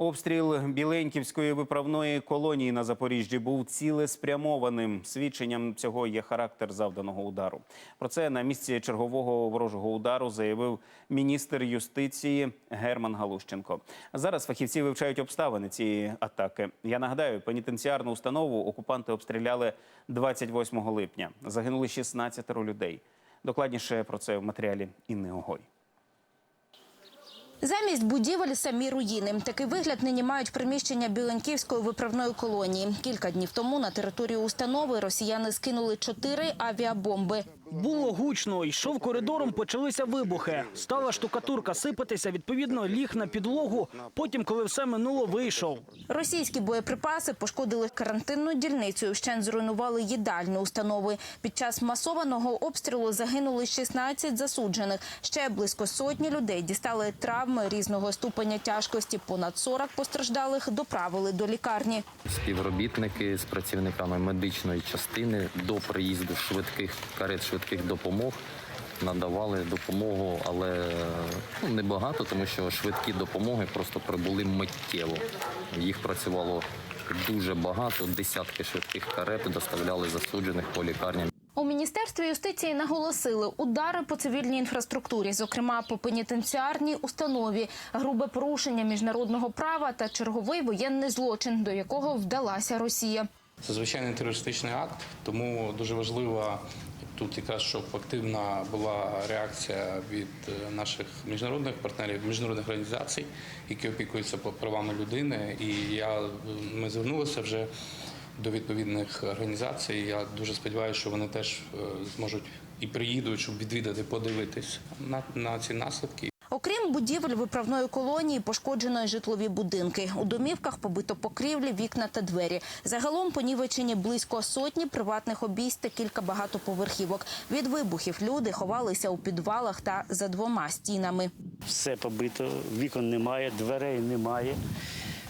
Обстріл Біленьківської виправної колонії на Запоріжжі був цілеспрямованим. Свідченням цього є характер завданого удару. Про це на місці чергового ворожого удару заявив міністр юстиції Герман Галущенко. Зараз фахівці вивчають обставини цієї атаки. Я нагадаю, пенітенціарну установу окупанти обстріляли 28 липня. Загинули 16 людей. Докладніше про це в матеріалі Інни Огой. Замість будівель самі руїни. Такий вигляд нині мають приміщення Біленьківської виправної колонії. Кілька днів тому на територію установи росіяни скинули чотири авіабомби. Було гучно, йшов коридором, почалися вибухи. Стала штукатурка сипатися, відповідно, ліг на підлогу. Потім, коли все минуло, вийшов. Російські боєприпаси пошкодили карантинну дільницю. Вщент зруйнували їдальні установи. Під час масованого обстрілу загинули 16 засуджених. Ще близько сотні людей дістали травми різного ступеня тяжкості. Понад 40 постраждалих доправили до лікарні. співробітники з працівниками медичної частини до приїзду швидких карет швидких допомог надавали допомогу, але ну, небагато, тому що швидкі допомоги просто прибули миттєво. Їх працювало дуже багато, десятки швидких карет доставляли засуджених по лікарням. У міністерстві юстиції наголосили удари по цивільній інфраструктурі, зокрема по пенітенціарній установі, грубе порушення міжнародного права та черговий воєнний злочин, до якого вдалася Росія. Це звичайний терористичний акт, тому дуже важливо тут якраз щоб активна була реакція від е, наших міжнародних партнерів, міжнародних організацій, які опікуються правами людини. І я е, ми звернулися вже до відповідних організацій. Я дуже сподіваюся, що вони теж е, зможуть і приїдуть, щоб відвідати, подивитись на, на ці наслідки. Окрім будівель виправної колонії, пошкоджено житлові будинки. У домівках побито покрівлі, вікна та двері. Загалом понівечені близько сотні приватних обійсть та кілька багатоповерхівок. Від вибухів люди ховалися у підвалах та за двома стінами. Все побито, вікон немає, дверей немає.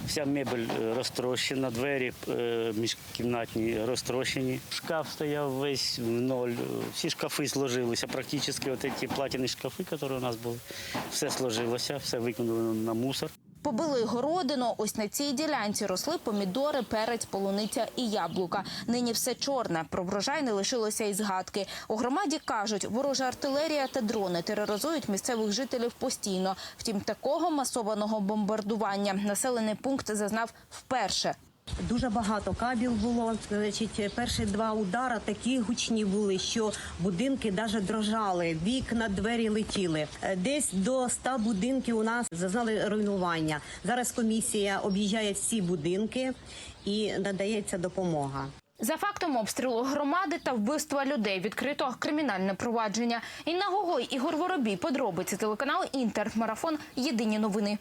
Вся мебель е, розтрощена, двері е, міжкімнатні розтрощені. Шкаф стояв весь в ноль. Всі шкафи зложилися. Практично от ці платяні шкафи, які у нас були, все сложилося, все викинули на мусор. Побили городину. Ось на цій ділянці росли помідори, перець, полуниця і яблука. Нині все чорне. Про врожай не лишилося і згадки. У громаді кажуть, ворожа артилерія та дрони тероризують місцевих жителів постійно. Втім, такого масованого бомбардування населений пункт зазнав вперше. Дуже багато кабів було. Значить, перші два удари такі гучні були, що будинки навіть дрожали, вікна, двері летіли. Е, Десь до 100 будинків у нас зазнали руйнування. Зараз комісія об'їжджає всі будинки і надається допомога. За фактом обстрілу громади та вбивства людей відкрито кримінальне провадження. Інна Гогой, Ігор Воробій, подробиці телеканал Інтер, марафон. Єдині новини.